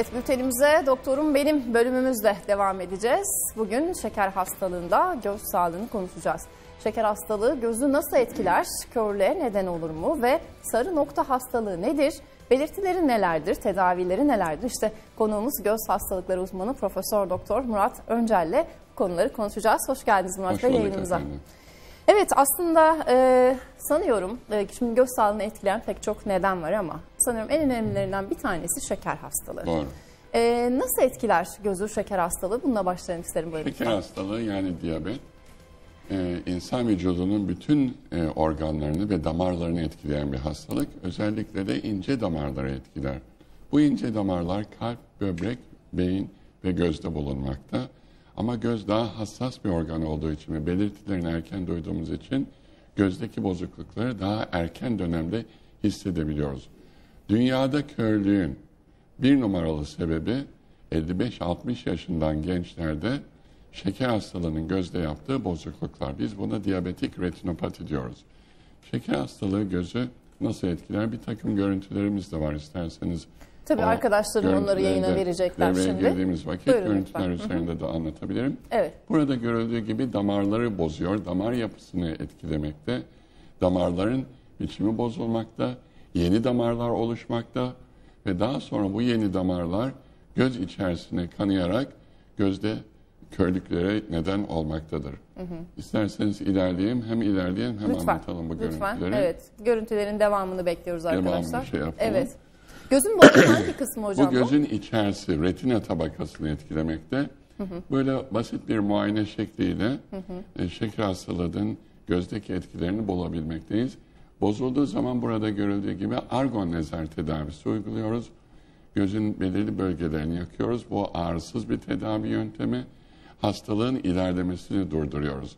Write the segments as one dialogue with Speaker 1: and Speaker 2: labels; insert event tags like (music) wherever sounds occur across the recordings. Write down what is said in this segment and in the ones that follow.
Speaker 1: Evet bültenimize doktorum benim bölümümüzle devam edeceğiz. Bugün şeker hastalığında göz sağlığını konuşacağız. Şeker hastalığı gözü nasıl etkiler? Körlüğe neden olur mu? Ve sarı nokta hastalığı nedir? Belirtileri nelerdir? Tedavileri nelerdir? İşte konuğumuz göz hastalıkları uzmanı Profesör Doktor Murat Öncel'le konuları konuşacağız. Hoş geldiniz Murat
Speaker 2: Hoş
Speaker 1: Bey yayınımıza.
Speaker 2: efendim.
Speaker 1: Evet aslında e, sanıyorum e, şimdi göz sağlığını etkileyen pek çok neden var ama sanıyorum en önemlilerinden bir tanesi şeker hastalığı.
Speaker 2: Doğru.
Speaker 1: E, nasıl etkiler gözü şeker hastalığı? Bununla başlayalım isterim böyle.
Speaker 2: Şeker hastalığı yani diyabet e, insan vücudunun bütün e, organlarını ve damarlarını etkileyen bir hastalık. Özellikle de ince damarları etkiler. Bu ince damarlar kalp, böbrek, beyin ve gözde bulunmakta. Ama göz daha hassas bir organ olduğu için ve belirtilerini erken duyduğumuz için gözdeki bozuklukları daha erken dönemde hissedebiliyoruz. Dünyada körlüğün bir numaralı sebebi 55-60 yaşından gençlerde şeker hastalığının gözde yaptığı bozukluklar. Biz buna diyabetik retinopati diyoruz. Şeker hastalığı gözü nasıl etkiler? Bir takım görüntülerimiz de var isterseniz.
Speaker 1: Tabii
Speaker 2: o
Speaker 1: arkadaşlarım onları yayına
Speaker 2: de
Speaker 1: verecekler şimdi.
Speaker 2: girdiğimiz vakit
Speaker 1: Buyurun
Speaker 2: görüntüler
Speaker 1: lütfen.
Speaker 2: üzerinde de anlatabilirim.
Speaker 1: Evet.
Speaker 2: Burada görüldüğü gibi damarları bozuyor, damar yapısını etkilemekte, damarların biçimi bozulmakta, yeni damarlar oluşmakta ve daha sonra bu yeni damarlar göz içerisine kanayarak gözde körlüklere neden olmaktadır. İsterseniz ilerleyeyim, hem ilerleyelim hem
Speaker 1: Lütfen.
Speaker 2: anlatalım bu
Speaker 1: Lütfen.
Speaker 2: görüntüleri.
Speaker 1: Evet. Görüntülerin devamını bekliyoruz arkadaşlar.
Speaker 2: şey yapalım.
Speaker 1: evet. Gözün bozuk hangi kısmı hocam
Speaker 2: Bu gözün içerisi retina tabakasını etkilemekte. Böyle basit bir muayene şekliyle e, şeker hastalığının gözdeki etkilerini bulabilmekteyiz. Bozulduğu zaman burada görüldüğü gibi argon lazer tedavisi uyguluyoruz. Gözün belirli bölgelerini yakıyoruz. Bu ağrısız bir tedavi yöntemi. Hastalığın ilerlemesini durduruyoruz.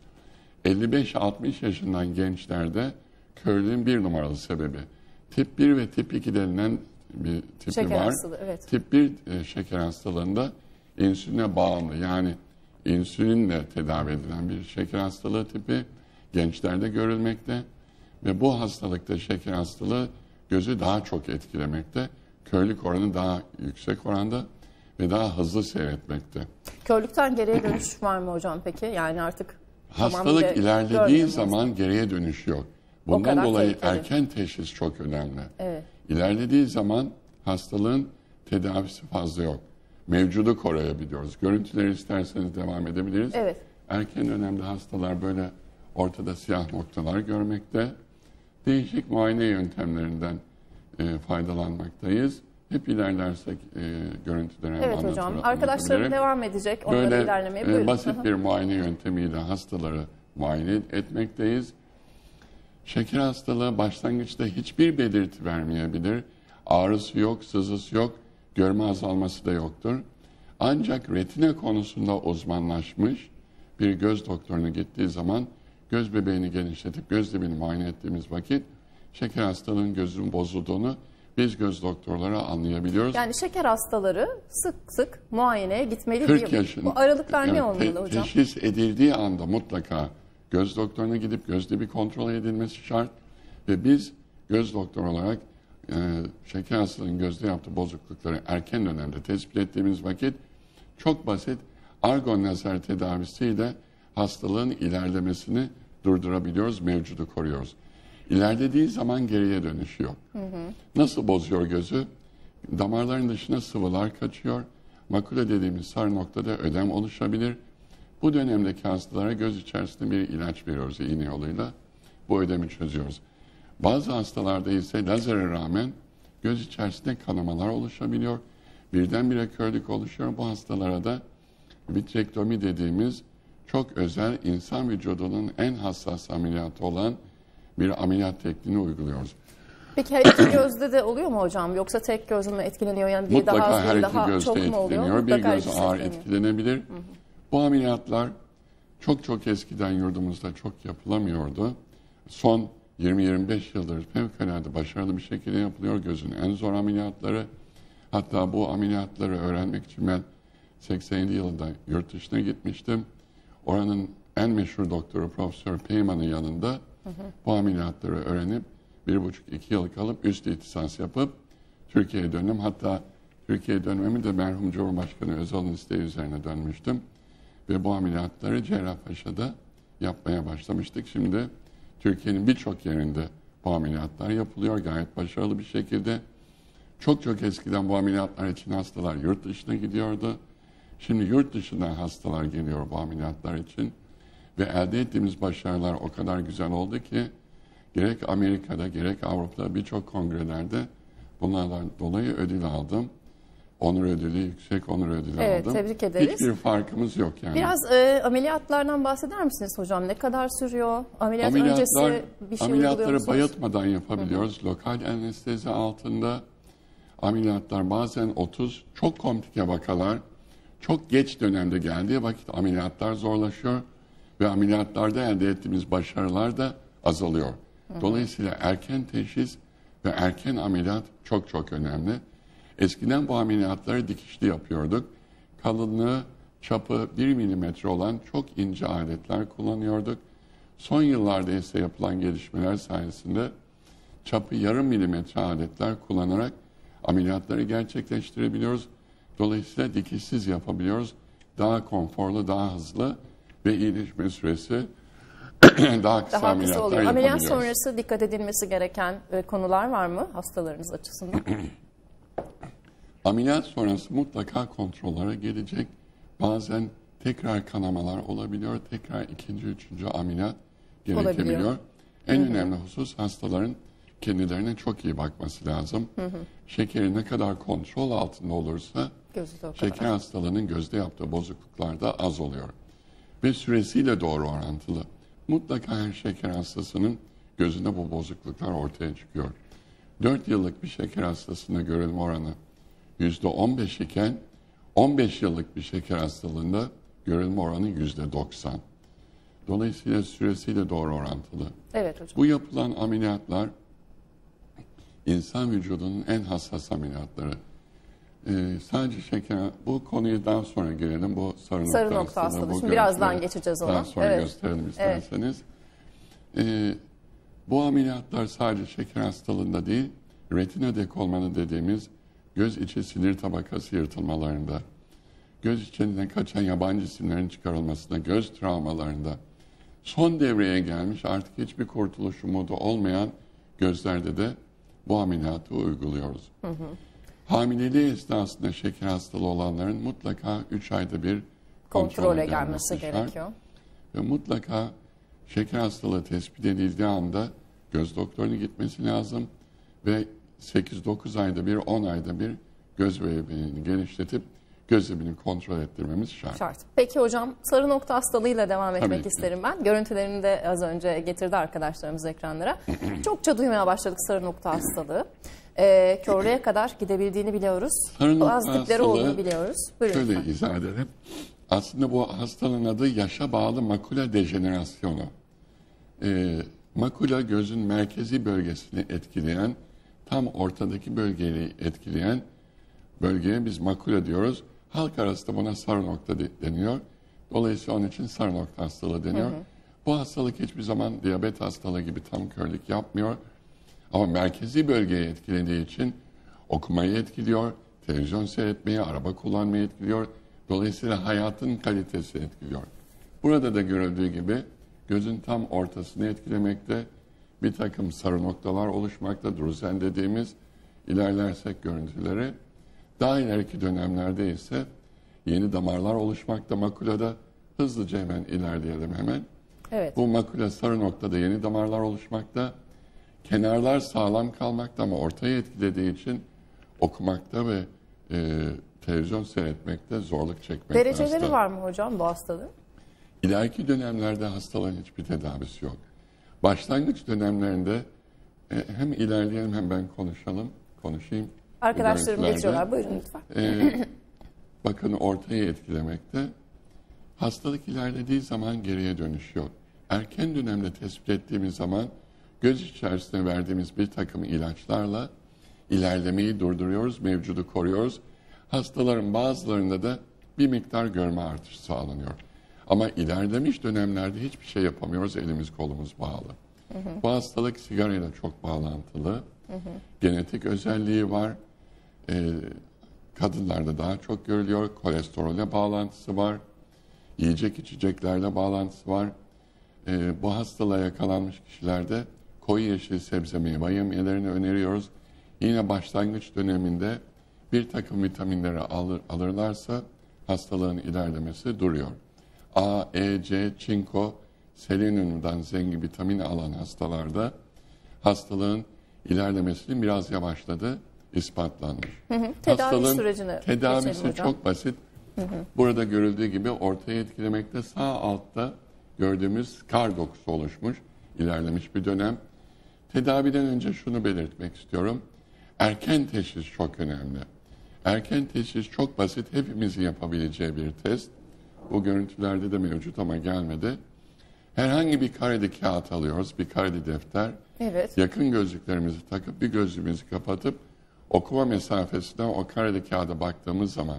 Speaker 2: 55-60 yaşından gençlerde körlüğün bir numaralı sebebi. Tip 1 ve tip 2 denilen bir tipi
Speaker 1: Şeker
Speaker 2: var.
Speaker 1: hastalığı, evet.
Speaker 2: Tip 1 e, şeker hastalığında insüline bağımlı yani insülinle tedavi edilen bir şeker hastalığı tipi gençlerde görülmekte ve bu hastalıkta şeker hastalığı gözü daha çok etkilemekte. Körlük oranı daha yüksek oranda ve daha hızlı seyretmekte.
Speaker 1: Körlükten geriye dönüş var mı hocam peki? Yani artık
Speaker 2: Hastalık ilerlediği zaman geriye dönüş yok. Bundan dolayı
Speaker 1: tehlikeli.
Speaker 2: erken teşhis çok önemli.
Speaker 1: Evet.
Speaker 2: İlerlediği zaman hastalığın tedavisi fazla yok. Mevcudu koruyabiliyoruz. Görüntüleri isterseniz devam edebiliriz.
Speaker 1: Evet.
Speaker 2: Erken dönemde hastalar böyle ortada siyah noktalar görmekte. Değişik muayene yöntemlerinden e, faydalanmaktayız. Hep ilerlersek e, görüntüleri
Speaker 1: Evet
Speaker 2: anlatır,
Speaker 1: hocam. Arkadaşlarım devam edecek. Onları
Speaker 2: Böyle
Speaker 1: ilerlemeye
Speaker 2: e, basit (laughs) bir muayene yöntemiyle hastaları muayene etmekteyiz. Şeker hastalığı başlangıçta hiçbir belirti vermeyebilir. Ağrısı yok, sızısı yok, görme azalması da yoktur. Ancak retina konusunda uzmanlaşmış bir göz doktoruna gittiği zaman göz bebeğini genişletip göz dibini muayene ettiğimiz vakit şeker hastalığının gözünün bozulduğunu biz göz doktorları anlayabiliyoruz.
Speaker 1: Yani şeker hastaları sık sık muayeneye gitmeli
Speaker 2: 40
Speaker 1: diyor.
Speaker 2: yaşın.
Speaker 1: Bu aralıklar ne
Speaker 2: yani
Speaker 1: olmalı
Speaker 2: te-
Speaker 1: hocam?
Speaker 2: Teşhis edildiği anda mutlaka göz doktoruna gidip gözde bir kontrol edilmesi şart. Ve biz göz doktor olarak e, şeker hastalığının gözde yaptığı bozuklukları erken dönemde tespit ettiğimiz vakit çok basit argon lazer tedavisiyle hastalığın ilerlemesini durdurabiliyoruz, mevcudu koruyoruz. İlerlediği zaman geriye dönüş yok. Nasıl bozuyor gözü? Damarların dışına sıvılar kaçıyor. Makule dediğimiz sarı noktada ödem oluşabilir. Bu dönemdeki hastalara göz içerisinde bir ilaç veriyoruz iğne yoluyla. Bu ödemi çözüyoruz. Bazı hastalarda ise lazere rağmen göz içerisinde kanamalar oluşabiliyor. Birdenbire körlük oluşuyor. Bu hastalara da vitrektomi dediğimiz çok özel insan vücudunun en hassas ameliyatı olan bir ameliyat tekniğini uyguluyoruz.
Speaker 1: Peki her iki gözde de oluyor mu hocam? Yoksa tek göz mü etkileniyor? Yani biri
Speaker 2: Mutlaka
Speaker 1: daha az,
Speaker 2: her iki
Speaker 1: daha
Speaker 2: gözde
Speaker 1: çok mu oluyor?
Speaker 2: etkileniyor. Bir
Speaker 1: Mutlaka
Speaker 2: göz ağır
Speaker 1: etkileniyor.
Speaker 2: etkilenebilir. Bu ameliyatlar çok çok eskiden yurdumuzda çok yapılamıyordu. Son 20-25 yıldır fevkalade başarılı bir şekilde yapılıyor. Gözün en zor ameliyatları. Hatta bu ameliyatları öğrenmek için ben 87 yılında yurt dışına gitmiştim. Oranın en meşhur doktoru Profesör Peyman'ın yanında bu ameliyatları öğrenip bir buçuk iki yıl kalıp üst lisans yapıp Türkiye'ye döndüm. Hatta Türkiye dönmemi de merhum Cumhurbaşkanı Özal'ın isteği üzerine dönmüştüm. Ve bu ameliyatları Cerrahpaşa'da yapmaya başlamıştık. Şimdi Türkiye'nin birçok yerinde bu ameliyatlar yapılıyor gayet başarılı bir şekilde. Çok çok eskiden bu ameliyatlar için hastalar yurt dışına gidiyordu. Şimdi yurt dışından hastalar geliyor bu ameliyatlar için. Ve elde ettiğimiz başarılar o kadar güzel oldu ki gerek Amerika'da gerek Avrupa'da birçok kongrelerde bunlardan dolayı ödül aldım. Onur ödülü, yüksek onur ödülü
Speaker 1: Evet,
Speaker 2: aldım.
Speaker 1: tebrik ederiz.
Speaker 2: Hiçbir farkımız yok yani.
Speaker 1: Biraz e, ameliyatlardan bahseder misiniz hocam? Ne kadar sürüyor? Ameliyat
Speaker 2: Ameliyatlar,
Speaker 1: öncesi bir şey
Speaker 2: ameliyatları
Speaker 1: musunuz?
Speaker 2: bayıltmadan yapabiliyoruz. Lokal anestezi altında ameliyatlar bazen 30 çok komplike vakalar çok geç dönemde geldiği vakit ameliyatlar zorlaşıyor ve ameliyatlarda elde ettiğimiz başarılar da azalıyor. Dolayısıyla erken teşhis ve erken ameliyat çok çok önemli. Eskiden bu ameliyatları dikişli yapıyorduk. Kalınlığı, çapı 1 milimetre olan çok ince aletler kullanıyorduk. Son yıllarda ise yapılan gelişmeler sayesinde çapı yarım milimetre aletler kullanarak ameliyatları gerçekleştirebiliyoruz. Dolayısıyla dikişsiz yapabiliyoruz. Daha konforlu, daha hızlı ve iyileşme süresi (clears throat) daha kısa
Speaker 1: Daha
Speaker 2: ameliyatlar
Speaker 1: kısa oluyor. Ameliyat sonrası dikkat edilmesi gereken e, konular var mı hastalarınız açısından? (clears throat)
Speaker 2: Ameliyat sonrası mutlaka kontrollere gelecek. Bazen tekrar kanamalar olabiliyor. Tekrar ikinci, üçüncü ameliyat gerekebiliyor.
Speaker 1: Olabiliyor.
Speaker 2: En önemli husus hastaların kendilerine çok iyi bakması lazım. Şekeri ne kadar kontrol altında olursa
Speaker 1: o kadar.
Speaker 2: şeker hastalığının gözde yaptığı bozukluklar da az oluyor. Ve süresiyle doğru orantılı. Mutlaka her şeker hastasının gözünde bu bozukluklar ortaya çıkıyor. 4 yıllık bir şeker hastasında görülme oranı %15 iken 15 yıllık bir şeker hastalığında görülme oranı %90. Dolayısıyla süresiyle doğru orantılı.
Speaker 1: Evet hocam.
Speaker 2: Bu yapılan ameliyatlar insan vücudunun en hassas ameliyatları. Ee, sadece şeker, bu konuyu daha sonra gelelim. Bu sarı,
Speaker 1: Sarı
Speaker 2: nokta,
Speaker 1: nokta
Speaker 2: hastalığı.
Speaker 1: Şimdi birazdan geçeceğiz ona.
Speaker 2: Daha sonra
Speaker 1: Evet.
Speaker 2: gösterelim isterseniz. Ee, bu ameliyatlar sadece şeker hastalığında değil, retina dekolmanı dediğimiz göz içi sinir tabakası yırtılmalarında, göz içinden kaçan yabancı cisimlerin çıkarılmasında, göz travmalarında, son devreye gelmiş artık hiçbir kurtuluş umudu olmayan gözlerde de bu ameliyatı uyguluyoruz. Hamileliği esnasında şeker hastalığı olanların mutlaka 3 ayda bir
Speaker 1: Kontrole
Speaker 2: kontrole
Speaker 1: gelmesi
Speaker 2: şart.
Speaker 1: gerekiyor.
Speaker 2: Ve mutlaka şeker hastalığı tespit edildiği anda göz doktoruna gitmesi lazım ve 8-9 ayda bir, 10 ayda bir göz bebeğini genişletip gözlemini kontrol ettirmemiz şart.
Speaker 1: Şart. Peki hocam sarı nokta hastalığıyla devam etmek
Speaker 2: ki.
Speaker 1: isterim ben. Görüntülerini de az önce getirdi arkadaşlarımız ekranlara. (clears throat) Çokça duymaya başladık sarı nokta hastalığı. Ee, körlüğe kadar gidebildiğini biliyoruz.
Speaker 2: Sarı nokta
Speaker 1: Bazı tipleri olduğunu biliyoruz. Buyurun
Speaker 2: Şöyle
Speaker 1: lütfen.
Speaker 2: izah edelim. Aslında bu hastalığın adı yaşa bağlı makula dejenerasyonu. Ee, makula gözün merkezi bölgesini etkileyen, tam ortadaki bölgeyi etkileyen bölgeye biz makula diyoruz. Halk arasında buna sarı nokta de- deniyor. Dolayısıyla onun için sarı nokta hastalığı deniyor. Bu hastalık hiçbir zaman diyabet hastalığı gibi tam körlük yapmıyor. Ama merkezi bölgeyi etkilediği için okumayı etkiliyor, televizyon seyretmeyi, araba kullanmayı etkiliyor. Dolayısıyla hayatın kalitesini etkiliyor. Burada da görüldüğü gibi gözün tam ortasını etkilemekte, bir takım sarı noktalar oluşmakta, drusen dediğimiz ilerlersek görüntüleri. Daha ileriki dönemlerde ise yeni damarlar oluşmakta makulada. Hızlıca hemen ilerleyelim hemen.
Speaker 1: Evet.
Speaker 2: Bu makula sarı noktada yeni damarlar oluşmakta. Kenarlar sağlam kalmakta ama ortayı etkilediği için okumakta ve e, televizyon seyretmekte zorluk çekmekte
Speaker 1: Dereceleri
Speaker 2: hasta.
Speaker 1: var mı hocam bu hastalığın?
Speaker 2: İleriki dönemlerde hastalığın hiçbir tedavisi yok. Başlangıç dönemlerinde e, hem ilerleyelim hem ben konuşalım, konuşayım.
Speaker 1: Arkadaşlarım getiriyorlar. Buyurun lütfen.
Speaker 2: Ee, bakın ortayı etkilemekte. Hastalık ilerlediği zaman geriye dönüş yok. Erken dönemde tespit ettiğimiz zaman göz içerisine verdiğimiz bir takım ilaçlarla ilerlemeyi durduruyoruz, mevcudu koruyoruz. Hastaların bazılarında da bir miktar görme artışı sağlanıyor. Ama ilerlemiş dönemlerde hiçbir şey yapamıyoruz, elimiz kolumuz bağlı. Bu hastalık sigarayla çok bağlantılı. Genetik özelliği var. Ee, kadınlarda daha çok görülüyor. Kolesterole bağlantısı var. Yiyecek içeceklerle bağlantısı var. Ee, bu hastalığa yakalanmış kişilerde koyu yeşil sebze meyve yemelerini öneriyoruz. Yine başlangıç döneminde bir takım vitaminleri alır, alırlarsa hastalığın ilerlemesi duruyor. A, E, C, çinko, selenyumdan zengin vitamin alan hastalarda hastalığın ilerlemesinin biraz yavaşladı, ispatlanmış.
Speaker 1: Tedavi sürecine
Speaker 2: tedavisi
Speaker 1: hocam.
Speaker 2: çok basit. Burada görüldüğü gibi ortaya etkilemekte sağ altta gördüğümüz kar dokusu oluşmuş, ilerlemiş bir dönem. Tedaviden önce şunu belirtmek istiyorum. Erken teşhis çok önemli. Erken teşhis çok basit, hepimizin yapabileceği bir test. Bu görüntülerde de mevcut ama gelmedi. Herhangi bir kareli kağıt alıyoruz, bir kareli defter.
Speaker 1: Evet.
Speaker 2: Yakın gözlüklerimizi takıp bir gözlüğümüzü kapatıp okuma mesafesinden o kareli kağıda baktığımız zaman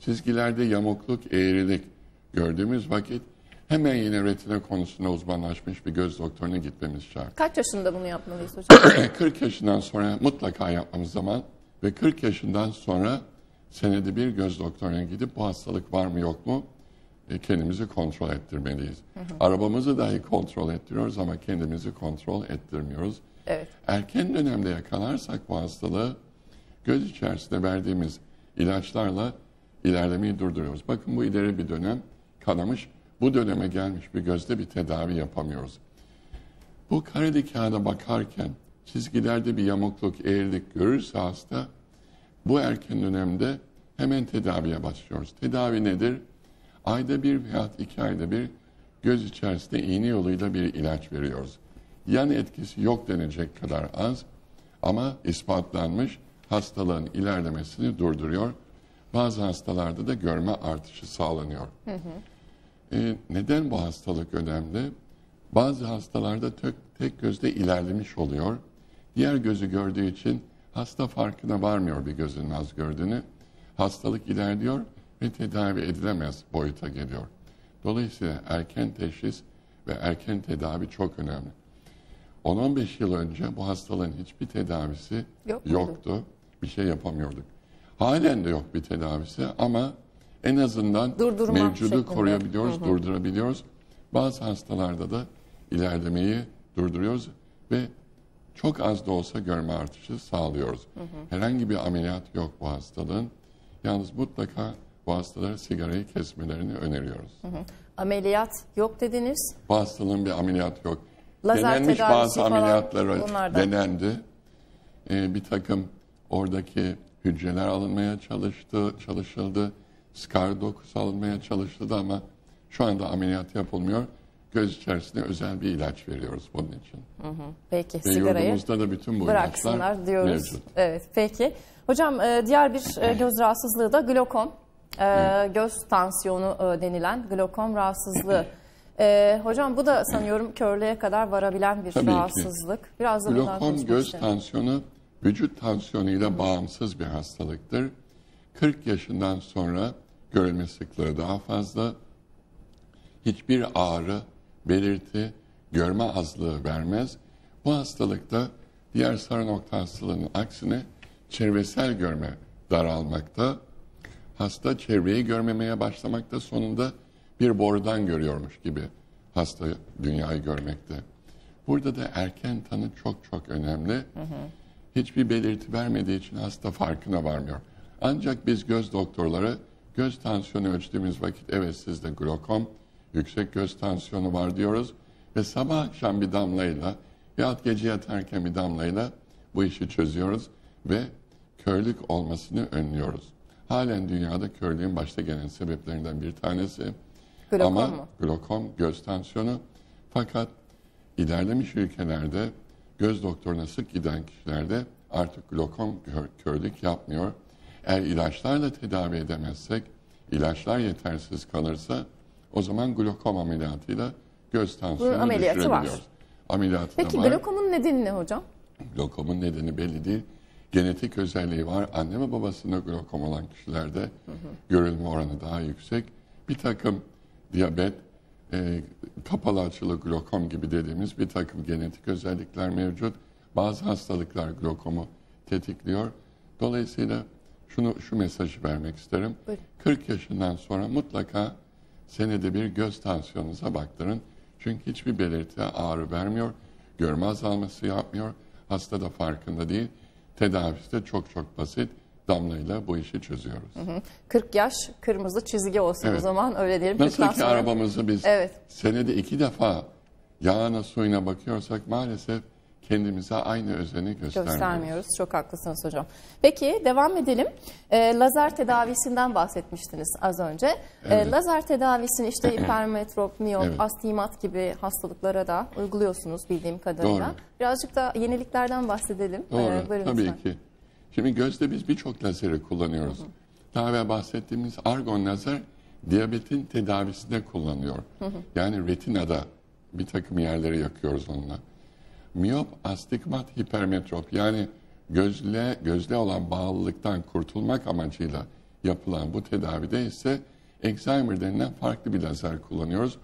Speaker 2: çizgilerde yamukluk, eğrilik gördüğümüz vakit hemen yine retina konusunda uzmanlaşmış bir göz doktoruna gitmemiz şart.
Speaker 1: Kaç yaşında bunu yapmalıyız hocam? (coughs)
Speaker 2: 40 yaşından sonra mutlaka yapmamız zaman ve 40 yaşından sonra senede bir göz doktoruna gidip bu hastalık var mı yok mu kendimizi kontrol ettirmeliyiz. Arabamızı dahi kontrol ettiriyoruz ama kendimizi kontrol ettirmiyoruz.
Speaker 1: Evet.
Speaker 2: Erken dönemde yakalarsak bu hastalığı göz içerisinde verdiğimiz ilaçlarla ilerlemeyi durduruyoruz. Bakın bu ileri bir dönem kanamış. Bu döneme gelmiş bir gözde bir tedavi yapamıyoruz. Bu kareli kağıda bakarken çizgilerde bir yamukluk, eğrilik görürse hasta bu erken dönemde hemen tedaviye başlıyoruz. Tedavi nedir? Ayda bir veya iki ayda bir göz içerisinde iğne yoluyla bir ilaç veriyoruz. Yan etkisi yok denecek kadar az ama ispatlanmış hastalığın ilerlemesini durduruyor. Bazı hastalarda da görme artışı sağlanıyor. Ee, neden bu hastalık önemli? Bazı hastalarda tek, tek gözde ilerlemiş oluyor. Diğer gözü gördüğü için hasta farkına varmıyor bir gözünün az gördüğünü. Hastalık ilerliyor ve tedavi edilemez boyuta geliyor. Dolayısıyla erken teşhis ve erken tedavi çok önemli. 10-15 yıl önce bu hastalığın hiçbir tedavisi
Speaker 1: Yok muydu?
Speaker 2: yoktu. Bir şey yapamıyorduk. Halen de yok bir tedavisi ama en azından
Speaker 1: Durdurma
Speaker 2: mevcudu
Speaker 1: şeklinde.
Speaker 2: koruyabiliyoruz, durdurabiliyoruz. Bazı hastalarda da ilerlemeyi durduruyoruz ve çok az da olsa görme artışı sağlıyoruz. Herhangi bir ameliyat yok bu hastalığın. Yalnız mutlaka bu hastalara sigarayı kesmelerini öneriyoruz.
Speaker 1: Ameliyat yok dediniz.
Speaker 2: Bu hastalığın bir ameliyat yok.
Speaker 1: Lazer
Speaker 2: Denenmiş bazı
Speaker 1: falan,
Speaker 2: ameliyatlar denendi. Ee, bir takım oradaki hücreler alınmaya çalıştı, çalışıldı. Skar dokusu alınmaya çalışıldı ama şu anda ameliyat yapılmıyor. Göz içerisinde özel bir ilaç veriyoruz bunun için.
Speaker 1: Peki
Speaker 2: Ve
Speaker 1: sigarayı
Speaker 2: yurdumuzda da bütün bu
Speaker 1: bıraksınlar diyoruz.
Speaker 2: mevcut.
Speaker 1: Evet peki. Hocam e, diğer bir e, (clears throat) göz rahatsızlığı da glokom. E, Göz tansiyonu e, denilen glokom rahatsızlığı. (clears throat) E, hocam bu da sanıyorum körlüğe kadar varabilen bir
Speaker 2: Tabii ki.
Speaker 1: rahatsızlık. Biraz da
Speaker 2: Glokom göz
Speaker 1: isterim.
Speaker 2: tansiyonu vücut tansiyonuyla bağımsız bir hastalıktır. 40 yaşından sonra görülme sıklığı daha fazla. Hiçbir ağrı, belirti, görme azlığı vermez. Bu hastalıkta diğer sarı nokta hastalığının aksine çevresel görme daralmakta. Hasta çevreyi görmemeye başlamakta sonunda bir borudan görüyormuş gibi hasta dünyayı görmekte. Burada da erken tanı çok çok önemli. Hiçbir belirti vermediği için hasta farkına varmıyor. Ancak biz göz doktorları göz tansiyonu ölçtüğümüz vakit evet sizde glokom, yüksek göz tansiyonu var diyoruz. Ve sabah akşam bir damlayla veyahut gece yatarken bir damlayla bu işi çözüyoruz ve körlük olmasını önlüyoruz. Halen dünyada körlüğün başta gelen sebeplerinden bir tanesi.
Speaker 1: Glokom
Speaker 2: Ama
Speaker 1: mu?
Speaker 2: glokom, göz tansiyonu. Fakat ilerlemiş ülkelerde göz doktoruna sık giden kişilerde artık glokom kör- körlük yapmıyor. Eğer ilaçlarla tedavi edemezsek, ilaçlar yetersiz kalırsa o zaman glokom ameliyatıyla göz tansiyonu
Speaker 1: ameliyatı var.
Speaker 2: düşürebiliyoruz. Ameliyatı
Speaker 1: Peki
Speaker 2: var.
Speaker 1: glokomun nedeni ne hocam?
Speaker 2: Glokomun nedeni belli değil. Genetik özelliği var. Anne ve babasında glokom olan kişilerde görülme oranı daha yüksek. Bir takım diyabet, e, kapalı açılı glokom gibi dediğimiz bir takım genetik özellikler mevcut. Bazı hastalıklar glokomu tetikliyor. Dolayısıyla şunu şu mesajı vermek isterim.
Speaker 1: Buyurun.
Speaker 2: 40 yaşından sonra mutlaka senede bir göz tansiyonunuza baktırın. Çünkü hiçbir belirti ağrı vermiyor, görme azalması yapmıyor. Hasta da farkında değil. Tedavisi de çok çok basit. Damlayla bu işi çözüyoruz.
Speaker 1: 40 yaş kırmızı çizgi olsun o
Speaker 2: Evet.
Speaker 1: zaman öyle diyelim.
Speaker 2: Nasıl
Speaker 1: 40'tan
Speaker 2: ki
Speaker 1: sonra-
Speaker 2: arabamızı biz
Speaker 1: Evet.
Speaker 2: senede iki defa yağına suyuna bakıyorsak maalesef kendimize aynı özeni göstermiyoruz.
Speaker 1: göstermiyoruz. Çok haklısınız hocam. Peki devam edelim. Ee, lazer tedavisinden bahsetmiştiniz az önce. Ee,
Speaker 2: Evet.
Speaker 1: lazer tedavisini işte (clears throat) hipermetrop, miyop,
Speaker 2: Evet.
Speaker 1: astigmat gibi hastalıklara da uyguluyorsunuz bildiğim kadarıyla.
Speaker 2: Doğru.
Speaker 1: Birazcık da yeniliklerden bahsedelim.
Speaker 2: Doğru,
Speaker 1: Ee, buyurun
Speaker 2: tabii
Speaker 1: lütfen.
Speaker 2: ki. Şimdi gözde biz birçok lazeri kullanıyoruz. Daha evvel bahsettiğimiz argon lazer diyabetin tedavisinde kullanılıyor. Yani retinada bir takım yerleri yakıyoruz onunla. Miyop, astigmat, hipermetrop yani gözle gözle olan bağlılıktan kurtulmak amacıyla yapılan bu tedavide ise Alzheimer denilen farklı bir lazer kullanıyoruz.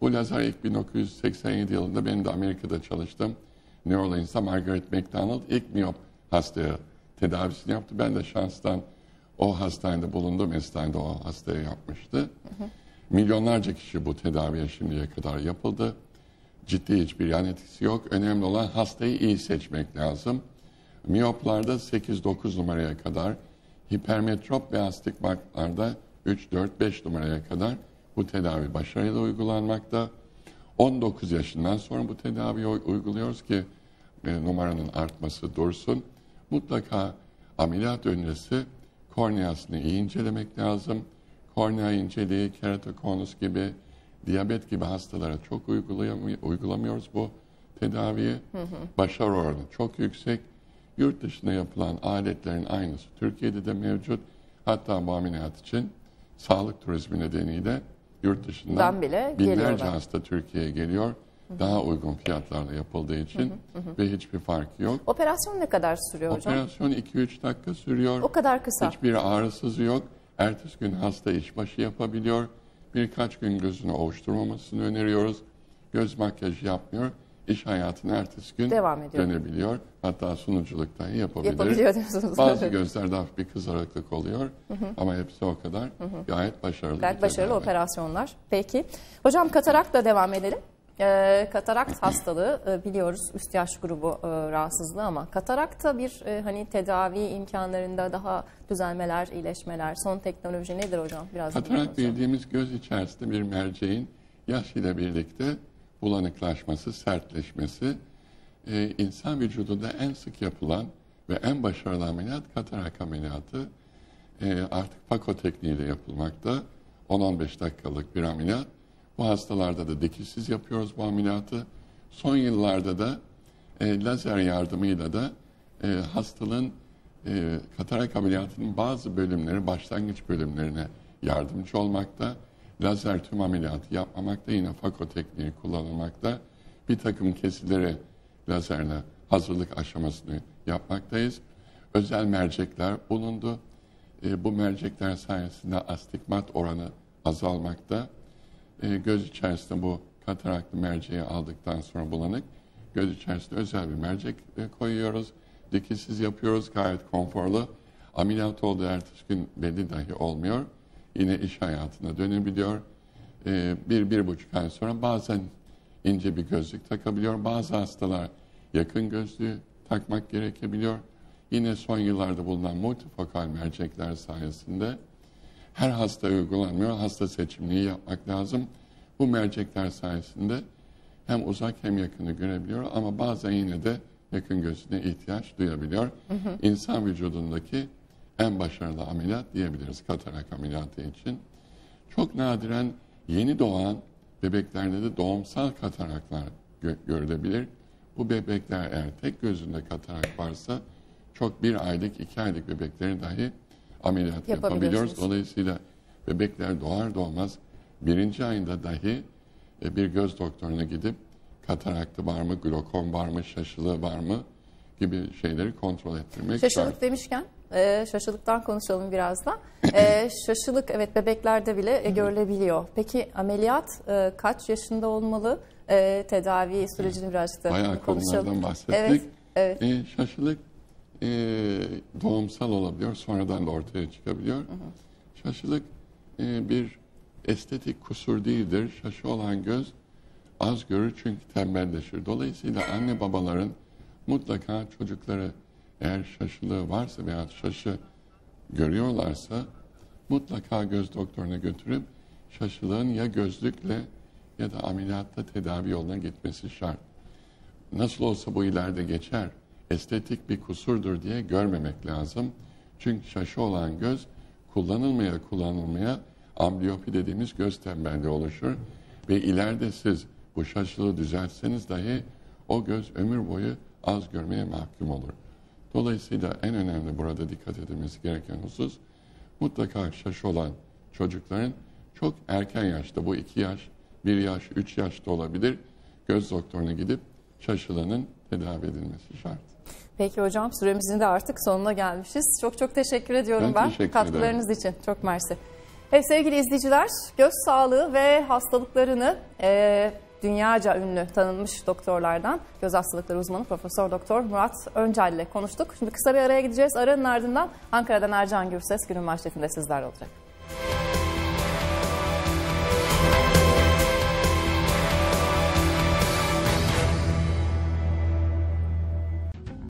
Speaker 2: Bu lazer ilk 1987 yılında ben de Amerika'da çalıştım. New Orleans'ta Margaret McDonald ilk miyop hastaya tedavisini yaptı. Ben de şanstan o hastanede bulundum. Hastanede o hastaya yapmıştı. Milyonlarca kişi bu tedaviye şimdiye kadar yapıldı. Ciddi hiçbir yan etkisi yok. Önemli olan hastayı iyi seçmek lazım. Miyoplarda 8-9 numaraya kadar, hipermetrop ve astigmatlarda 3-4-5 numaraya kadar bu tedavi başarıyla uygulanmakta. 19 yaşından sonra bu tedaviyi uy- uyguluyoruz ki e, numaranın artması dursun. Mutlaka ameliyat öncesi korneasını iyi incelemek lazım. Kornea inceliği, keratokonus gibi, diyabet gibi hastalara çok uygulamıyoruz bu tedaviyi. Başarı oranı çok yüksek. Yurt dışında yapılan aletlerin aynısı Türkiye'de de mevcut. Hatta bu ameliyat için sağlık turizmi nedeniyle yurt dışından
Speaker 1: Dan bile
Speaker 2: binlerce
Speaker 1: geliyorlar.
Speaker 2: hasta Türkiye'ye geliyor. Daha uygun fiyatlarla yapıldığı için ve hiçbir farkı yok.
Speaker 1: Operasyon ne kadar sürüyor hocam?
Speaker 2: Operasyon 2-3 dakika sürüyor.
Speaker 1: O kadar kısa.
Speaker 2: Hiçbir ağrısızı yok. Ertesi gün hasta işbaşı yapabiliyor. Birkaç gün gözünü ovuşturmamasını öneriyoruz. Göz makyajı yapmıyor. İş hayatına ertesi gün
Speaker 1: Devam ediyor.
Speaker 2: dönebiliyor. Hatta sunuculuk dahi yapabilir.
Speaker 1: Yapabiliyor diyorsunuz.
Speaker 2: Bazı gözlerde hafif bir kızarıklık oluyor. Ama hepsi o kadar. Gayet başarılı.
Speaker 1: Gayet başarılı
Speaker 2: tedavi.
Speaker 1: operasyonlar. Peki. Hocam katarakla devam edelim. Ee, katarakt hastalığı e, biliyoruz üst yaş grubu e, rahatsızlığı ama katarakta bir e, hani tedavi imkanlarında daha düzelmeler, iyileşmeler, son teknoloji nedir hocam? Biraz da
Speaker 2: Katarak
Speaker 1: buyurun hocam.
Speaker 2: bildiğimiz göz içerisinde bir merceğin yaş ile birlikte bulanıklaşması, sertleşmesi, e, insan vücudunda en sık yapılan ve en başarılı ameliyat katarak ameliyatı. E, artık Paco tekniğiyle yapılmakta. 10-15 dakikalık bir ameliyat. Bu hastalarda da dikişsiz yapıyoruz bu ameliyatı. Son yıllarda da e, lazer yardımıyla da e, hastalığın e, katarak ameliyatının bazı bölümleri, başlangıç bölümlerine yardımcı olmakta. Lazer tüm ameliyatı yapmamakta, yine Fako tekniği kullanılmakta. Bir takım kesileri lazerle hazırlık aşamasını yapmaktayız. Özel mercekler bulundu. E, bu mercekler sayesinde astigmat oranı azalmakta. E, göz içerisinde bu kataraklı merceği aldıktan sonra bulanık göz içerisinde özel bir mercek e, koyuyoruz. Dikişsiz yapıyoruz gayet konforlu. Ameliyat olduğu ertesi gün belli dahi olmuyor. Yine iş hayatına dönebiliyor. E, bir, bir buçuk ay sonra bazen ince bir gözlük takabiliyor. Bazı hastalar yakın gözlüğü takmak gerekebiliyor. Yine son yıllarda bulunan multifokal mercekler sayesinde her hasta uygulanmıyor. Hasta seçimliği yapmak lazım. Bu mercekler sayesinde hem uzak hem yakını görebiliyor ama bazen yine de yakın gözüne ihtiyaç duyabiliyor. İnsan vücudundaki en başarılı ameliyat diyebiliriz katarak ameliyatı için. Çok nadiren yeni doğan bebeklerde de doğumsal kataraklar gö- görülebilir. Bu bebekler eğer tek gözünde katarak varsa çok bir aylık, iki aylık bebekleri dahi ameliyat yapabiliyoruz. Dolayısıyla bebekler doğar doğmaz birinci ayında dahi e, bir göz doktoruna gidip kataraktı var mı, glokom var mı, şaşılığı var mı gibi şeyleri kontrol ettirmek.
Speaker 1: Şaşılık demişken e, şaşılıktan konuşalım biraz da. (coughs) E, şaşılık evet bebeklerde bile e, görülebiliyor. Peki ameliyat e, kaç yaşında olmalı? E, tedavi sürecini birazcık da
Speaker 2: Bayağı
Speaker 1: konuşalım.
Speaker 2: konulardan bahsettik.
Speaker 1: Evet, evet.
Speaker 2: E, şaşılık e, doğumsal olabiliyor, sonradan da ortaya çıkabiliyor. Şaşılık e, bir estetik kusur değildir. Şaşı olan göz az görür çünkü tembelleşir. Dolayısıyla anne babaların mutlaka çocukları eğer şaşılığı varsa veya şaşı görüyorlarsa mutlaka göz doktoruna götürüp şaşılığın ya gözlükle ya da ameliyatta tedavi yoluna gitmesi şart. Nasıl olsa bu ileride geçer. Estetik bir kusurdur diye görmemek lazım. Çünkü şaşı olan göz kullanılmaya kullanılmaya ambliyopi dediğimiz göz tembelliği oluşur. Ve ileride siz bu şaşılığı düzeltseniz dahi o göz ömür boyu az görmeye mahkum olur. Dolayısıyla en önemli burada dikkat edilmesi gereken husus mutlaka şaşı olan çocukların çok erken yaşta bu iki yaş, bir yaş, üç yaşta olabilir göz doktoruna gidip şaşılığının tedavi edilmesi şart.
Speaker 1: Peki hocam süremizin de artık sonuna gelmişiz. Çok çok teşekkür ediyorum
Speaker 2: Ben
Speaker 1: ben,
Speaker 2: teşekkür
Speaker 1: katkılarınız için. Çok mersi. Evet sevgili izleyiciler göz sağlığı ve hastalıklarını e, dünyaca ünlü tanınmış doktorlardan göz hastalıkları uzmanı Profesör Doktor Murat Öncel ile konuştuk. Şimdi kısa bir araya gideceğiz. Aranın ardından Ankara'dan Ercan Gürses günün manşetinde sizler olacak.